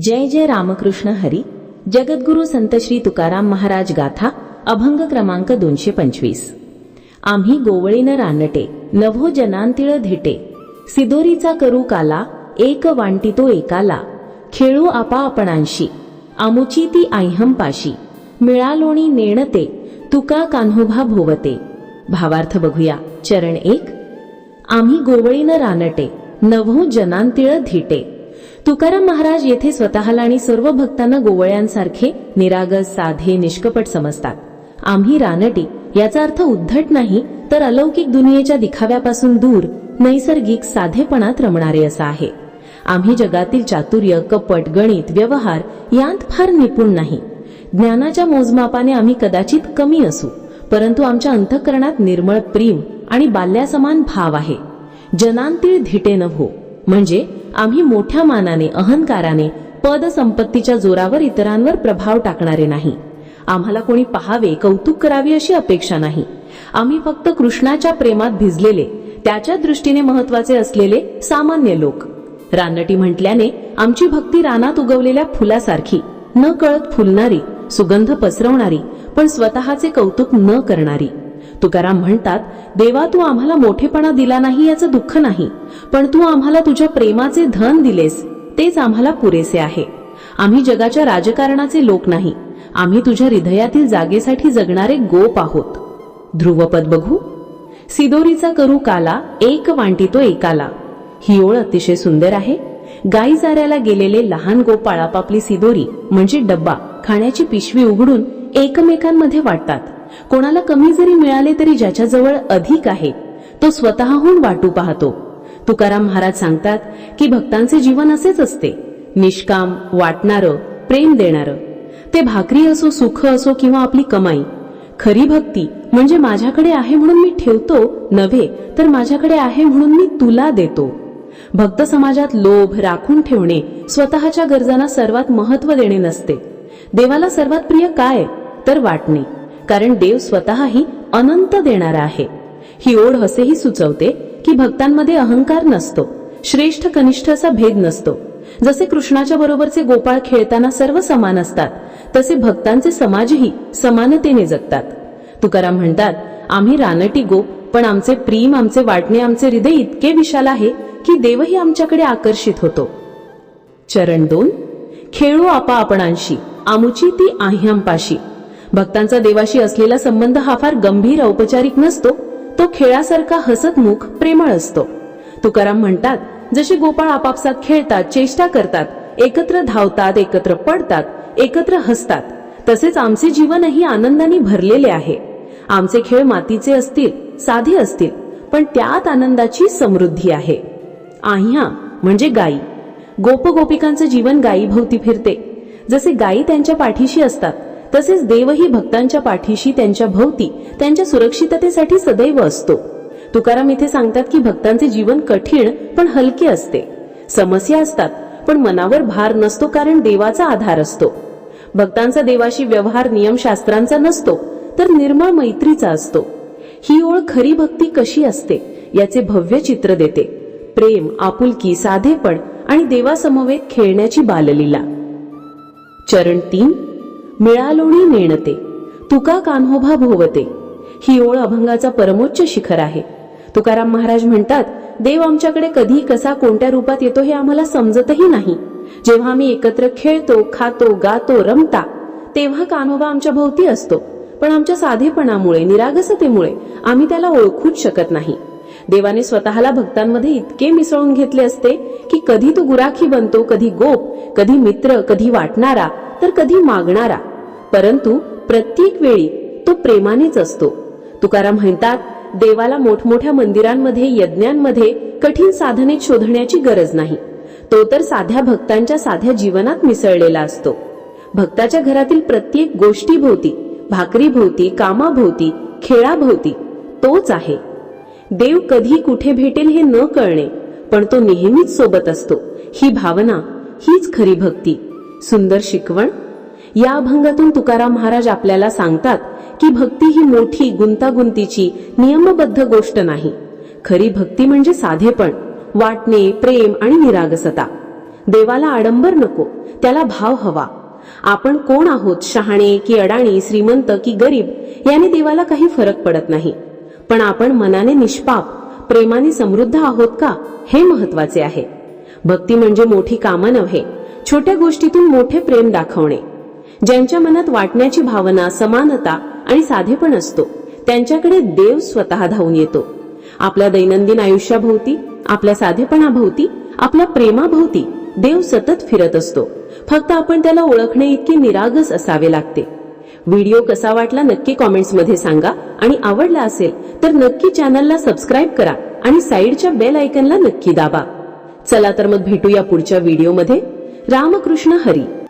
जय जय रामकृष्ण हरी. जगद्गुरु संत श्री तुकाराम महाराज गाथा अभंग क्रमांक दोनशे पंचवीस. आम्ही गोवळीनं रानटे नभो जनांतिळ धिटे. सिदोरीचा करू काला एक वांटी तो एकाला. खेळू आपा आपणांशी आमुची ती ऐहंपाशी मिळालोणी नेणते तुका कान्होभा भोवते. भावार्थ बघूया चरण एक. आम्ही गोवळीनं रानटे नभो जनांतिळ धिटे. तुकाराम महाराज येथे स्वतःला आणि सर्व भक्तांना गोवळ्यांसारखे निरागस साधे निष्कपट समजतात. आम्ही रानटी याचा अर्थ उद्धट नाही तर अलौकिक दुनियेच्या दिखाव्यापासून दूर नैसर्गिक साधेपणात रमणारे असं आहे. आम्ही जगातील चातुर्य कपट गणित व्यवहार यांत फार निपुण नाही. ज्ञानाच्या मोजमापाने आम्ही कदाचित कमी असू परंतु आमच्या अंतःकरणात निर्मळ प्रेम आणि बाल्यासमान भाव आहे. जनांतील धिटे नभो हो, म्हणजे आम्ही मोठ्या मानाने अहंकाराने पद संपत्तीच्या जोरावर इतरांवर प्रभाव टाकणारे नाही. आम्हाला कोणी पहावे कौतुक करावे अशी अपेक्षा नाही. आम्ही फक्त कृष्णाच्या प्रेमात भिजलेले त्याच्या दृष्टीने महत्त्वाचे असलेले सामान्य लोक. रानटी म्हटल्याने आमची भक्ती रानात उगवलेल्या फुलासारखी न कळत फुलणारी सुगंध पसरवणारी पण स्वतःचे कौतुक न करणारी. तुकाराम म्हणतात देवा तू आम्हाला मोठेपणा दिला नाही याचं दुःख नाही पण तू आम्हाला तुझ्या प्रेमाचे धन दिलेस तेच आम्हाला पुरेसे आहे. आम्ही जगाच्या राजकारणाचे लोक नाही आम्ही तुझ्या हृदयातील जागेसाठी जगणारे गोप आहोत. ध्रुवपद बघू? सिदोरीचा करू काला एक वांटी तो एकाला. ही ओळ अतिशय सुंदर आहे. गाई चाऱ्याला गेलेले लहान गोपाळ आपापली सिदोरी म्हणजे डब्बा खाण्याची पिशवी उघडून एकमेकांमध्ये वाटतात. कोणाला कमी जरी मिळाले तरी ज्याच्याजवळ अधिक आहे तो स्वतःहून वाटू पाहतो. तुकाराम महाराज सांगतात की भक्तांचे जीवन असेच असते. निष्काम वाटणारं प्रेम देणारं. ते भाकरी असो सुख असो किंवा आपली कमाई. खरी भक्ती म्हणजे माझ्याकडे आहे म्हणून मी ठेवतो नव्हे तर माझ्याकडे आहे म्हणून मी तुला देतो. भक्त समाजात लोभ राखून ठेवणे स्वतःच्या गरजांना सर्वात महत्त्व देणे नसते. देवाला सर्वात प्रिय काय? तर वाटणे. कारण देव स्वतःही अनंत देणारा आहे. ही ओढ असेही सुचवते की भक्तांमध्ये अहंकार नसतो श्रेष्ठ कनिष्ठ असा भेद नसतो. जसे कृष्णाच्या बरोबरचे गोपाळ खेळताना सर्व समान असतात तसे भक्तांचे समाजही समानतेने जगतात. तुकाराम म्हणतात आम्ही रानटी गोप पण आमचे प्रेम आमचे वाटणे आमचे हृदय इतके विशाल आहे की देवही आमच्याकडे आकर्षित होतो. चरण दोन खेळू आपा आपणांशी आमुची ती आह्यांपाशी. भक्तांचा देवाशी असलेला संबंध हा फार गंभीर औपचारिक नसतो. तो खेळासारखा हसतमुख प्रेमळ असतो. तुकाराम म्हणतात जसे गोपाळ आपापसात खेळतात चेष्टा करतात एकत्र धावतात एकत्र पडतात एकत्र हसतात तसेच आमचे जीवनही आनंदाने भरलेले आहे. आमचे खेळ मातीचे असतील साधे असतील पण त्यात आनंदाची समृद्धी आहे. आह्या म्हणजे गायी. गोपगोपिकांचं जीवन गायीभोवती फिरते. जसे गायी त्यांच्या पाठीशी असतात तसेच देवही भक्तांच्या पाठीशी त्यांच्या भोवती त्यांच्या सुरक्षिततेसाठी सदैव असतो. तुकाराम इथे सांगतात की भक्तांचे जीवन कठीण पण हलके असते. समस्या असतात पण मनावर भार नसतो कारण देवाचा आधार असतो. भक्तांचा देवाशी व्यवहार नियमशास्त्रांचा नसतो तर निर्मळ मैत्रीचा असतो. ही ओळ खरी भक्ती कशी असते याचे भव्य चित्र देते. प्रेम आपुलकी साधेपण आणि देवासमवेत खेळण्याची बाललीला. चरण तीन मिळालोणी नेणते. तुका कान्होभा भोवते. ही ओळ अभंगाचा परमोच्च शिखर आहे. तुकाराम महाराज म्हणतात देव आमच्याकडे कधी कसा कोणत्या रूपात येतो हे आम्हाला समजतही नाही. जेव्हा आम्ही एकत्र खेळतो खातो गातो रमता तेव्हा कान्होबा आमच्या भोवती असतो. पण आमच्या साधेपणामुळे निरागसतेमुळे आम्ही त्याला ओळखूच शकत नाही. देवाने स्वतःला भक्तांमध्ये इतके मिसळून घेतले असते की कधी तो गुराखी बनतो कधी गोप कधी मित्र कधी वाटणारा तर कधी मागणारा. परंतु प्रत्येक वेळी तो प्रेमानेच असतो. तुकाराम म्हणतात देवाला मोठमोठ्या मंदिरांमध्ये यज्ञांमध्ये कठीण साधने शोधण्याची गरज नाही. तो तर साध्या भक्तांच्या साध्या जीवनात मिसळलेला असतो. भक्ताच्या घरातील प्रत्येक गोष्टीभोवती भाकरीभोवती कामाभोवती खेळाभोवती तोच आहे. देव कधी कुठे भेटेल हे न कळणे पण तो नेहमीच सोबत असतो. ही भावना हीच खरी भक्ती. सुंदर शिकवण. या अभंगातून तुकाराम महाराज आपल्याला सांगतात की भक्ती ही मोठी गुंतागुंतीची नियमबद्ध गोष्ट नाही. खरी भक्ती म्हणजे साधेपण वाटणे प्रेम आणि निरागसता. देवाला आडंबर नको त्याला भाव हवा. आपण कोण आहोत शहाणे की अडाणी श्रीमंत की गरीब याने देवाला काही फरक पडत नाही. पण आपण मनाने निष्पाप प्रेमाने समृद्ध आहोत का हे महत्त्वाचे आहे. भक्ती म्हणजे मोठी कामं नव्हे छोट्या गोष्टीतून मोठे प्रेम दाखवणे. ज्यांच्या मनात वाटण्याची भावना समानता आणि साधेपण असतो त्यांच्याकडे देव स्वतः धावून येतो. आपल्या दैनंदिन आयुष्याभोवती आपल्या साधेपणाभोवती आपल्या प्रेमाभोवती देव सतत फिरत असतो. फक्त आपण त्याला ओळखणे इतके निरागस असावे लागते. व्हिडिओ कसा वाटला नक्की कॉमेंट्समध्ये सांगा आणि आवडला असेल तर नक्की चॅनलला सबस्क्राईब करा आणि साईडच्या बेल आयकनला नक्की दाबा. चला तर मग भेटूया पुढच्या व्हिडिओमध्ये. रामकृष्ण हरी.